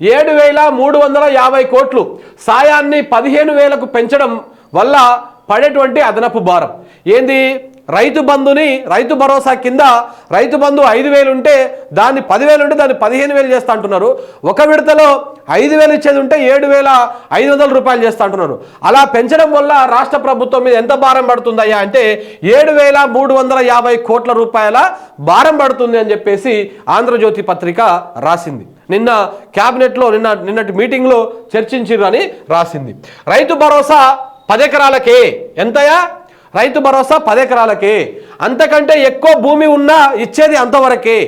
ఏడు వేల మూడు వందల యాభై కోట్లు. సాయాన్ని పదిహేను వేలకు పెంచడం వల్ల పడేటువంటి అదనపు భారం. ఏంది? రైతు బంధుని రైతు భరోసా కింద రైతు బంధు ఐదు వేలు ఉంటే దాన్ని పదివేలు ఉంటే దాన్ని పదిహేను వేలు చేస్తా అంటున్నారు. ఒక విడతలో ఐదు వేలు ఇచ్చేది ఉంటే ఏడు వేల ఐదు వందల రూపాయలు చేస్తా అంటున్నారు. అలా పెంచడం వల్ల రాష్ట్ర ప్రభుత్వం మీద ఎంత భారం పడుతుందయ్యా అంటే ఏడు వేల మూడు వందల యాభై కోట్ల రూపాయల భారం పడుతుంది అని చెప్పేసి ఆంధ్రజ్యోతి పత్రిక రాసింది. నిన్న క్యాబినెట్లో నిన్న నిన్నటి మీటింగ్లో చర్చించిర్రు అని రాసింది. రైతు భరోసా పదెకరాలకే. ఎంతయా రైతు భరోసా పదెకరాలకే. అంతకంటే ఎక్కువ భూమి ఉన్నా ఇచ్చేది అంతవరకే.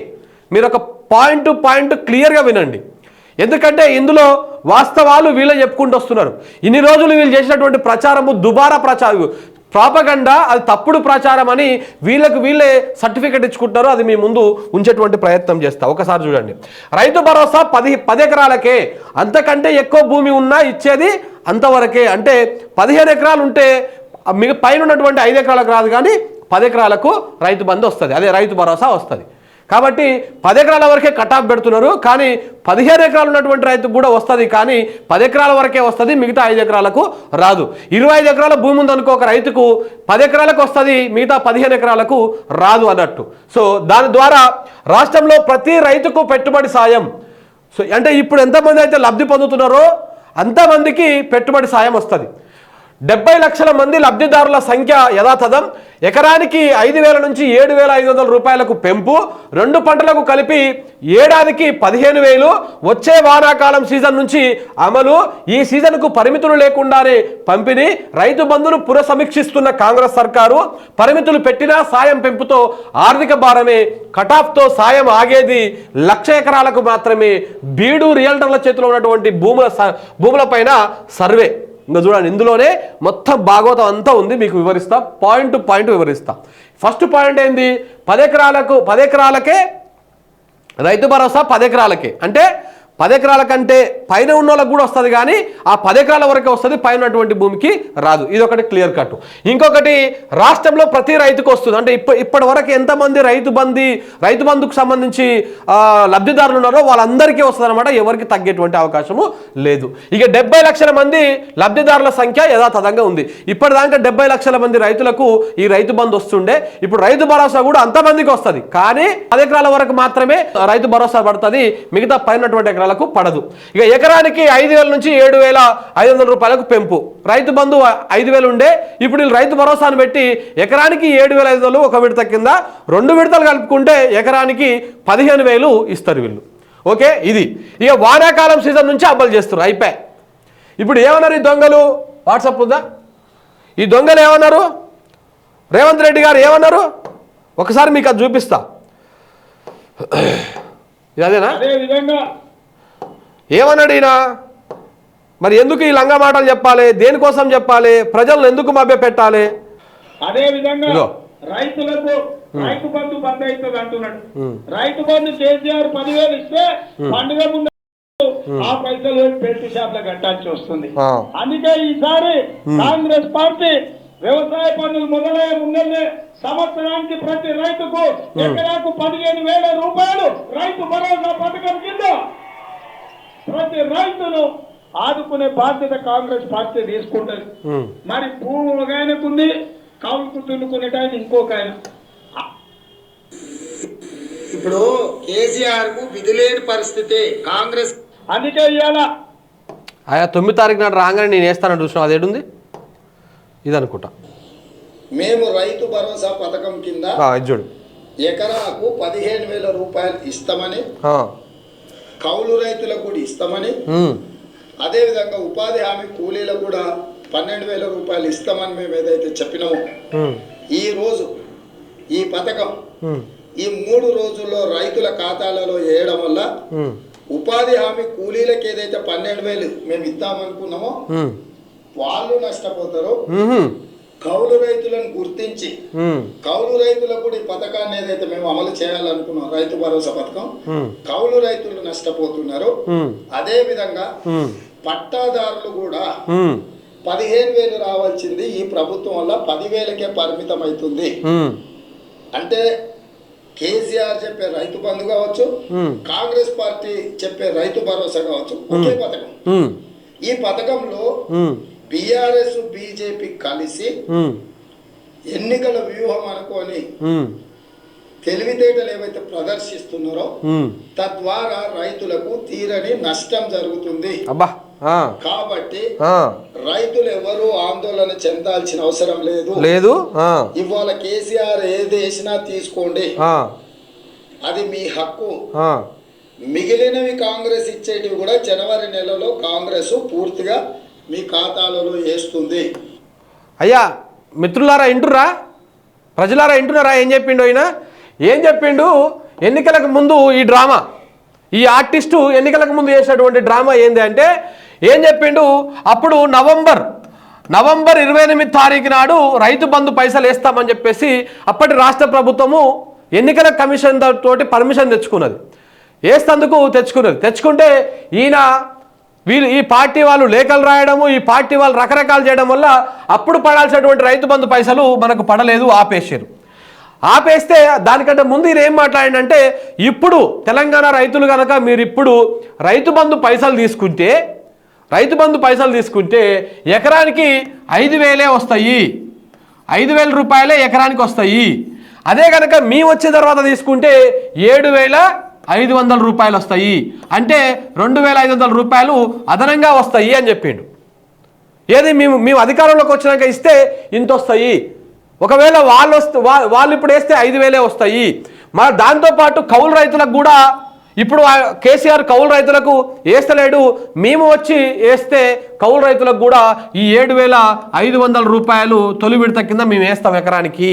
మీరు ఒక పాయింట్ టు పాయింట్ క్లియర్గా వినండి. ఎందుకంటే ఇందులో వాస్తవాలు వీళ్ళే చెప్పుకుంటూ వస్తున్నారు. ఇన్ని రోజులు వీళ్ళు చేసినటువంటి ప్రచారము దుబారా ప్రచారం ప్రాపగండా అది తప్పుడు ప్రచారం అని వీళ్ళకు వీళ్ళే సర్టిఫికెట్ ఇచ్చుకుంటారు అది మీ ముందు ఉంచేటువంటి ప్రయత్నం చేస్తా. ఒకసారి చూడండి. రైతు భరోసా పది పది ఎకరాలకే అంతకంటే ఎక్కువ భూమి ఉన్నా ఇచ్చేది అంతవరకే. అంటే పదిహేను ఎకరాలు ఉంటే మిగ పైన ఉన్నటువంటి ఐదు ఎకరాలకు రాదు కానీ పది ఎకరాలకు రైతు బంధు వస్తుంది. అదే రైతు భరోసా వస్తుంది. కాబట్టి పది ఎకరాల వరకే కటాఫ్ పెడుతున్నారు. కానీ పదిహేను ఎకరాలు ఉన్నటువంటి రైతుకు కూడా వస్తుంది. కానీ పది ఎకరాల వరకే వస్తుంది. మిగతా ఐదు ఎకరాలకు రాదు. ఇరవై ఐదు ఎకరాల భూమి ఉందనుకో ఒక రైతుకు పది ఎకరాలకు వస్తుంది. మిగతా పదిహేను ఎకరాలకు రాదు అన్నట్టు. సో దాని ద్వారా రాష్ట్రంలో ప్రతి రైతుకు పెట్టుబడి సాయం. సో అంటే ఇప్పుడు ఎంతమంది అయితే లబ్ధి పొందుతున్నారో అంతమందికి పెట్టుబడి సాయం వస్తుంది. డెబ్బై లక్షల మంది లబ్ధిదారుల సంఖ్య యథాతథం. ఎకరానికి ఐదు వేల నుంచి ఏడు వేల ఐదు వందల రూపాయలకు పెంపు. రెండు పంటలకు కలిపి ఏడాదికి పదిహేను వేలు. వచ్చే వానాకాలం సీజన్ నుంచి అమలు. ఈ సీజన్కు పరిమితులు లేకుండానే పంపిణీ. రైతు బంధును పునఃసమీక్షిస్తున్న కాంగ్రెస్ సర్కారు పరిమితులు పెట్టినా సాయం పెంపుతో ఆర్థిక భారమే కటాఫ్తో సాయం ఆగేది లక్ష ఎకరాలకు మాత్రమే. బీడు రియల్టర్ల చేతిలో ఉన్నటువంటి భూముల స- భూములపైన సర్వే. ఇంకా చూడండి ఇందులోనే మొత్తం భాగవతం అంతా ఉంది మీకు వివరిస్తా. పాయింట్ టు పాయింట్ వివరిస్తా. ఫస్ట్ పాయింట్ ఏంది? పదెకరాలకు పదెకరాలకే రైతు భరోసా పదెకరాలకే అంటే పదెకరాల కంటే పైన ఉన్న వాళ్ళకి కూడా వస్తుంది కానీ ఆ పదెకరాల వరకే వస్తుంది పైన ఉన్నటువంటి భూమికి రాదు. ఇది ఒకటి క్లియర్ కట్. ఇంకొకటి రాష్ట్రంలో ప్రతి రైతుకు వస్తుంది. అంటే ఇప్ప ఇప్పటి వరకు ఎంతమంది రైతు బంది రైతు బంధుకు సంబంధించి లబ్ధిదారులు ఉన్నారో వాళ్ళందరికీ వస్తుంది అనమాట ఎవరికి తగ్గేటువంటి అవకాశము లేదు. ఇక డెబ్బై లక్షల మంది లబ్ధిదారుల సంఖ్య యథాతథంగా ఉంది. ఇప్పటిదాకా డెబ్బై లక్షల మంది రైతులకు ఈ రైతు బంధు వస్తుండే. ఇప్పుడు రైతు భరోసా కూడా అంతమందికి వస్తుంది. కానీ పది ఎకరాల వరకు మాత్రమే రైతు భరోసా పడుతుంది. మిగతా పైనటువంటి ఎకరాలకు పడదు. ఇక ఎకరానికి ఐదు వేల నుంచి ఏడు వేల ఐదు వందల రూపాయలకు పెంపు. రైతు బంధు ఐదు వేలు ఉండే ఇప్పుడు వీళ్ళు రైతు భరోసాను పెట్టి ఎకరానికి ఏడు వేల ఐదు వందలు ఒక విడత కింద రెండు విడతలు కలుపుకుంటే ఎకరానికి పదిహేను వేలు ఇస్తారు వీళ్ళు. ఓకే? ఇది. ఇక వానాకాలం సీజన్ నుంచి అమలు చేస్తారు అయిపోయి ఇప్పుడు ఏమన్నారు ఈ దొంగలు? వాట్సాప్ ఉందా? ఈ దొంగలు ఏమన్నారు? రేవంత్ రెడ్డి గారు ఏమన్నారు? ఒకసారి మీకు అది చూపిస్తా. అదేనా? అదే విధంగా ఏమన్నాడు ఈయన మరి ఎందుకు ఈ లంగా మాటలు చెప్పాలి? దేనికోసం చెప్పాలి? ప్రజలను ఎందుకు మభ్య పెట్టాలి అదే విధంగా. రైతులకు రైతు బంధు బంద్ అవుతుంది అంటున్నాడు. రైతు బంధు కేసీఆర్ పదివేలు ఇస్తే పండుగ ముందు ఆ పైసలు పెట్టి షాప్ల కట్టాల్సి వస్తుంది. అందుకే ఈసారి కాంగ్రెస్ పార్టీ వ్యవసాయ పనులు మొదలయ్యే ముందరే సంవత్సరానికి ప్రతి రైతుకు ఎకరాకు పదిహేను వేల రూపాయలు రైతు భరోసా పథకం కింద ప్రతి రైతును ఆదుకునే బాధ్యత కాంగ్రెస్ పార్టీ తీసుకుంటది. మరి భూమి ఒక ఆయనకుంది కౌలుకు దున్నుకునేట ఆయన ఇంకొక ఆయన. ఇప్పుడు కేసీఆర్కు విధి లేని పరిస్థితి కాంగ్రెస్ అందుకే ఇవాళ ఆయా తొమ్మిది తారీఖు నాడు రాగానే నేను వేస్తాను చూసిన అది ఏడుంది? ఇది అనుకుంటా మేము రైతు భరోసా పథకం కింద ఆ, ఇది చూడు. ఎకరాకు పదిహేను వేల రూపాయలు ఇస్తామని. కౌలు రైతులకు కూడా ఇస్తామని. అదేవిధంగా ఉపాధి హామీ కూలీలకు కూడా పన్నెండు వేల రూపాయలు ఇస్తామని మేము ఏదైతే చెప్పినామో. ఈ రోజు ఈ పథకం. ఈ మూడు రోజుల్లో రైతుల ఖాతాలలో వేయడం వల్ల. ఉపాధి హామీ కూలీలకు ఏదైతే పన్నెండు వేలు మేము ఇద్దామనుకున్నామో. వాళ్ళు నష్టపోతారో. కౌలు రైతులను గుర్తించి. కౌలు రైతులకు కూడా ఈ పథకాన్ని ఏదైతే మేము అమలు చేయాలనుకున్నాం రైతు భరోసా పథకం. కౌలు రైతులు నష్టపోతున్నారు. అదే విధంగా. పట్టాదారులు కూడా. పదిహేను వేలు రావాల్సింది ఈ ప్రభుత్వం వల్ల పదివేలకే పరిమితం అవుతుంది. అంటే కేసీఆర్ చెప్పే రైతు బంధు కావచ్చు కాంగ్రెస్ పార్టీ చెప్పే రైతు భరోసా కావచ్చు ఒకే పథకం ఈ పథకంలో బీఆర్ఎస్ బీజేపీ కలిసి ఎన్నికల వ్యూహం అనుకొని తెలివితేటలు ఏవైతే ప్రదర్శిస్తున్నారో. తద్వారా రైతులకు తీరని నష్టం జరుగుతుంది. కాబట్టి రైతులు ఎవరు ఆందోళన చెందాల్సిన అవసరం లేదు. లేదు ఇవాళ కేసీఆర్ ఏది వేసినా తీసుకోండి. అది మీ హక్కు. మిగిలినవి కాంగ్రెస్ ఇచ్చేటివి కూడా జనవరి నెలలో కాంగ్రెస్ పూర్తిగా మీ ఖాతాలలో వేస్తుంది. అయ్యా మిత్రులారా ఇంటురా ప్రజలారా ఇంటున్నారా? ఏం చెప్పిండు ఆయన ఏం చెప్పిండు? ఎన్నికలకు ముందు ఈ డ్రామా ఈ ఆర్టిస్టు ఎన్నికలకు ముందు చేసినటువంటి డ్రామా ఏంది అంటే ఏం చెప్పిండు? అప్పుడు నవంబర్ నవంబర్ ఇరవై ఎనిమిది తారీఖు నాడు రైతు బంధు పైసలు వేస్తామని చెప్పేసి అప్పటి రాష్ట్ర ప్రభుత్వము ఎన్నికల కమిషన్ తోటి పర్మిషన్ తెచ్చుకున్నది. వేస్తందుకు తెచ్చుకున్నది. తెచ్చుకుంటే ఈయన వీళ్ళు ఈ పార్టీ వాళ్ళు లేఖలు రాయడము ఈ పార్టీ వాళ్ళు రకరకాలు చేయడం వల్ల అప్పుడు పడాల్సినటువంటి రైతు బంధు పైసలు మనకు పడలేదు ఆపేశారు. ఆపేస్తే దానికంటే ముందు ఈయన ఏం మాట్లాడినంటే ఇప్పుడు తెలంగాణ రైతులు కనుక మీరు ఇప్పుడు రైతు బంధు పైసలు తీసుకుంటే రైతు బంధు పైసలు తీసుకుంటే ఎకరానికి ఐదు వేలే వస్తాయి. ఐదు వేల రూపాయలే ఎకరానికి వస్తాయి. అదే కనుక మీ వచ్చే తర్వాత తీసుకుంటే ఏడు వేల ఐదు వందల రూపాయలు వస్తాయి. అంటే రెండు వేల ఐదు వందల రూపాయలు అదనంగా వస్తాయి అని చెప్పిండు. ఏది మేము మేము అధికారంలోకి వచ్చినాక ఇస్తే ఇంత వస్తాయి. ఒకవేళ వాళ్ళు వస్తే వాళ్ళు ఇప్పుడు వేస్తే ఐదు వేలే వస్తాయి. మా దాంతోపాటు కౌలు రైతులకు కూడా ఇప్పుడు కేసీఆర్ కౌలు రైతులకు వేస్తలేడు. మేము వచ్చి వేస్తే కౌలు రైతులకు కూడా ఈ ఏడు వేల ఐదు వందల రూపాయలు తొలి విడత కింద మేము వేస్తాం ఎకరానికి.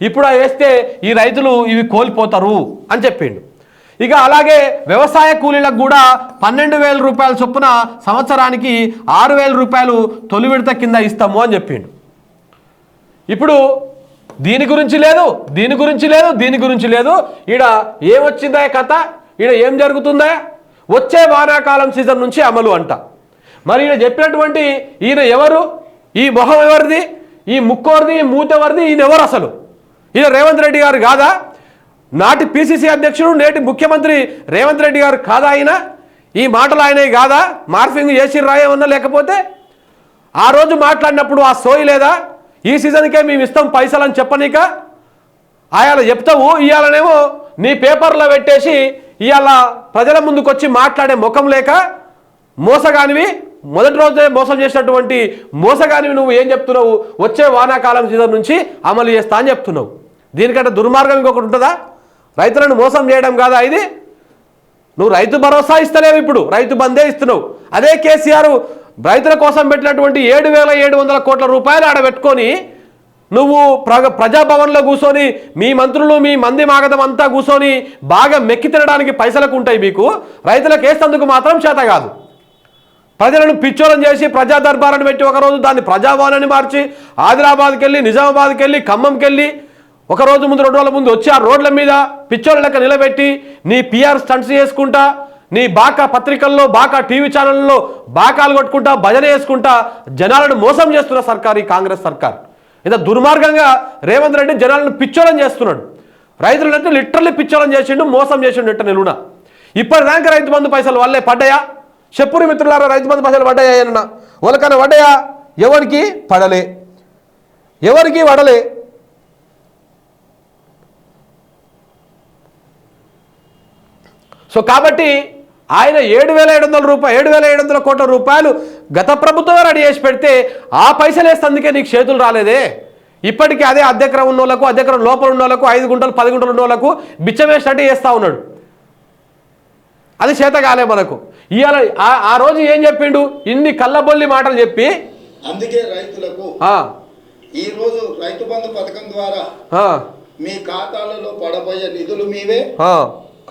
ఇప్పుడు వేస్తే ఈ రైతులు ఇవి కోల్పోతారు అని చెప్పిండు. ఇక అలాగే వ్యవసాయ కూలీలకు కూడా పన్నెండు వేల రూపాయల చొప్పున సంవత్సరానికి ఆరు వేల రూపాయలు తొలి విడత కింద ఇస్తాము అని చెప్పిండు. ఇప్పుడు దీని గురించి లేదు దీని గురించి లేదు దీని గురించి లేదు. ఈడ ఏమొచ్చిందా కథ? ఈడ ఏం జరుగుతుందా? వచ్చే వానాకాలం సీజన్ నుంచి అమలు అంట. మరి ఈయన చెప్పినటువంటి ఈయన ఎవరు? ఈ మొహం ఎవరిది? ఈ ముక్కోరిది ఈ మూతెవరిది? ఈయన ఎవరు అసలు? ఈయన రేవంత్ రెడ్డి గారు కాదా? నాటి పిసిసి అధ్యక్షుడు నేటి ముఖ్యమంత్రి రేవంత్ రెడ్డి గారు కాదా ఆయన? ఈ మాటలు ఆయనే కాదా? మార్ఫింగ్ చేసి రాయమన్నా లేకపోతే? ఆ రోజు మాట్లాడినప్పుడు ఆ సోయి లేదా? ఈ సీజన్కే మేము ఇస్తాం పైసలు అని చెప్పనీక? ఆయాల చెప్తావు ఇవాళనేమో నీ పేపర్లో పెట్టేసి ఇవాళ ప్రజల ముందుకు వచ్చి మాట్లాడే ముఖం లేక? మోసగానివి? మొదటి రోజే మోసం చేసినటువంటి మోసగానివి నువ్వు ఏం చెప్తున్నావు? వచ్చే వానాకాలం సీజన్ నుంచి అమలు చేస్తా అని చెప్తున్నావు. దీనికంటే దుర్మార్గం ఇంకొకటి ఉంటుందా? రైతులను మోసం చేయడం కాదా ఇది? నువ్వు రైతు భరోసా ఇస్తలేవు ఇప్పుడు. రైతు బందే ఇస్తున్నావు. అదే కేసీఆర్ రైతుల కోసం పెట్టినటువంటి ఏడు వేల ఏడు వందల కోట్ల రూపాయలు ఆడ పెట్టుకొని నువ్వు ప్ర ప్రజాభవన్లో కూర్చొని మీ మంత్రులు మీ మంది మాగదం అంతా కూర్చొని బాగా మెక్కి తినడానికి పైసలకు ఉంటాయి మీకు. రైతులకు వేసేందుకు మాత్రం చేత కాదు. ప్రజలను పిచ్చోలం చేసి ప్రజా దర్బారాన్ని పెట్టి ఒకరోజు దాన్ని ప్రజాభవనాన్ని మార్చి ఆదిలాబాద్కి వెళ్ళి నిజామాబాద్కి వెళ్ళి ఖమ్మంకి వెళ్ళి ఒక రోజు ముందు రెండు రోజుల ముందు వచ్చి ఆ రోడ్ల మీద పిచ్చోళ్ళ లెక్క నిలబెట్టి నీ పిఆర్ స్టంట్స్ చేసుకుంటా నీ బాకా పత్రికల్లో బాకా టీవీ ఛానళ్ళలో బాకాలు కొట్టుకుంటా భజన చేసుకుంటా జనాలను మోసం చేస్తున్న సర్కార్ ఈ కాంగ్రెస్ సర్కార్. ఇంత దుర్మార్గంగా రేవంత్ రెడ్డి జనాలను పిచ్చోలం చేస్తున్నాడు. రైతులంటే లిటరల్లీ పిచ్చోలం చేసిండు మోసం చేసిండు ఇట్ట ఇప్పటి ఇప్పటిదాకా రైతు బంధు పైసలు వల్లే పడ్డాయా? చెప్పురి మిత్రులారా రైతు బంధు పైసలు పడ్డాయా అన్న వాళ్ళకన్నా పడ్డాయా? ఎవరికి? పడలే. ఎవరికి? పడలే. సో కాబట్టి ఆయన ఏడు వేల ఏడు వందల రూపాయలు ఏడు వేల ఏడు వందల కోట్ల రూపాయలు గత ప్రభుత్వమే రెడీ చేసి పెడితే ఆ పైసలు వేస్తందుకే నీకు చేతులు రాలేదే. ఇప్పటికీ అదే అద్దెకరం ఉన్న వాళ్ళకు అద్దెకరం లోపల ఉన్న వాళ్ళకు ఐదు గుంటలు పది గుంటలు ఉన్న వాళ్ళకు బిచ్చం వేసినట్టు చేస్తా ఉన్నాడు. అది చేత కాలే మనకు. ఇవాళ ఆ- రోజు ఏం చెప్పిండు? ఇన్ని కళ్ళబొల్లి మాటలు చెప్పి అందుకే రైతులకు ఈ రోజు రైతు బంధు పథకం ద్వారా మీ ఖాతాలలో పడబోయే నిధులు మీవే.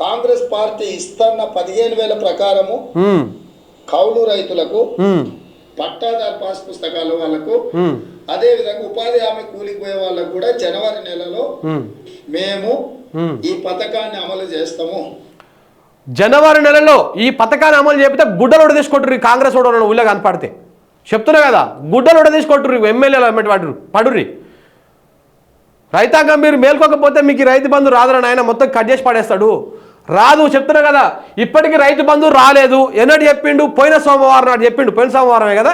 కాంగ్రెస్ పార్టీ ఇస్తున్న పదిహేను వేల ప్రకారము కౌలు రైతులకు పట్టాదారు పాస్ పుస్తకాల వాళ్ళకు అదే విధంగా ఉపాధి హామీ కూలికి పోయే వాళ్ళకు కూడా జనవరి నెలలో మేము. ఈ పథకాన్ని అమలు చేస్తాము. జనవరి నెలలో ఈ పథకాన్ని అమలు చేపితే గుడ్డలు ఉడదీసుకుంటారు ఈ కాంగ్రెస్ కూడా ఊళ్ళో కనపడితే. చెప్తున్నా కదా గుడ్డలు ఉడదీసుకుంటారు ఎమ్మెల్యేలు అమ్మటి వాడు పడుర్రి. రైతాంగం మీరు మేల్కోకపోతే మీకు రైతు బంధు రాదని ఆయన మొత్తం కట్ చేసి పడేస్తాడు. రాదు చెప్తున్నా కదా ఇప్పటికీ రైతు బంధు రాలేదు. ఎన్నడు చెప్పిండు? పోయిన సోమవారం నాడు చెప్పిండు. పోయిన సోమవారమే కదా?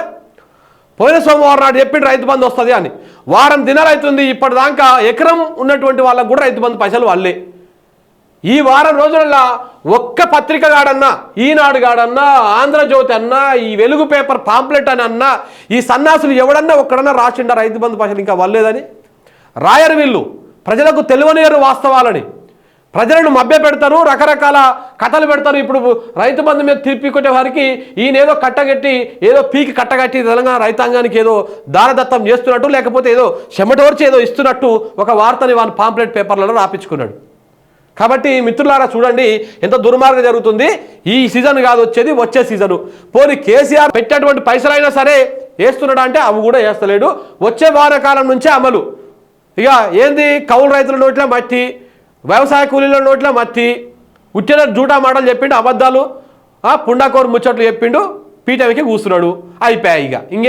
పోయిన సోమవారం నాడు చెప్పిండు రైతు బంధు వస్తుంది అని. వారం దినాలు అవుతుంది ఇప్పటిదాకా ఎకరం ఉన్నటువంటి వాళ్ళకు కూడా రైతు బంధు పైసలు వాళ్ళే. ఈ వారం రోజులలో ఒక్క పత్రిక గాడన్నా ఈనాడు గాడన్నా ఆంధ్రజ్యోతి అన్నా ఈ వెలుగు పేపర్ పాంప్లెట్ అని అన్నా ఈ సన్నాసులు ఎవడన్నా ఒక్కడన్నా రాసిండా రైతు బంధు పైసలు ఇంకా వల్లేదని రాయరు వీళ్ళు. ప్రజలకు తెలియనియరు వాస్తవాలని. ప్రజలను మభ్య పెడతారు రకరకాల కథలు పెడతారు. ఇప్పుడు రైతు బంధు మీద తీర్పి కొట్టే వారికి ఈయన కట్టగట్టి ఏదో పీకి కట్టగట్టి తెలంగాణ రైతాంగానికి ఏదో దారదత్తం చేస్తున్నట్టు లేకపోతే ఏదో చెమటోర్చి ఏదో ఇస్తున్నట్టు ఒక వార్తని వాని పాంప్లెట్ పేపర్లలో రాపించుకున్నాడు. కాబట్టి మిత్రులారా చూడండి ఎంత దుర్మార్గం జరుగుతుంది. ఈ సీజన్ కాదు వచ్చేది వచ్చే సీజను. పోనీ కేసీఆర్ పెట్టేటువంటి పైసలైనా సరే వేస్తున్నాడా అంటే అవి కూడా వేస్తలేడు. వచ్చే వారకాలం నుంచే అమలు. ఇక ఏంది? కౌలు రైతుల నోట్ల మట్టి వ్యవసాయ కూలీల నోట్ల మట్టి ఉట్టిన జూటా మాటలు చెప్పిండు అబద్ధాలు ఆ పుండాకోరు ముచ్చట్లు చెప్పిండు పీఠమికి కూస్తున్నాడు అయిపోయాయి ఇక. ఇంకే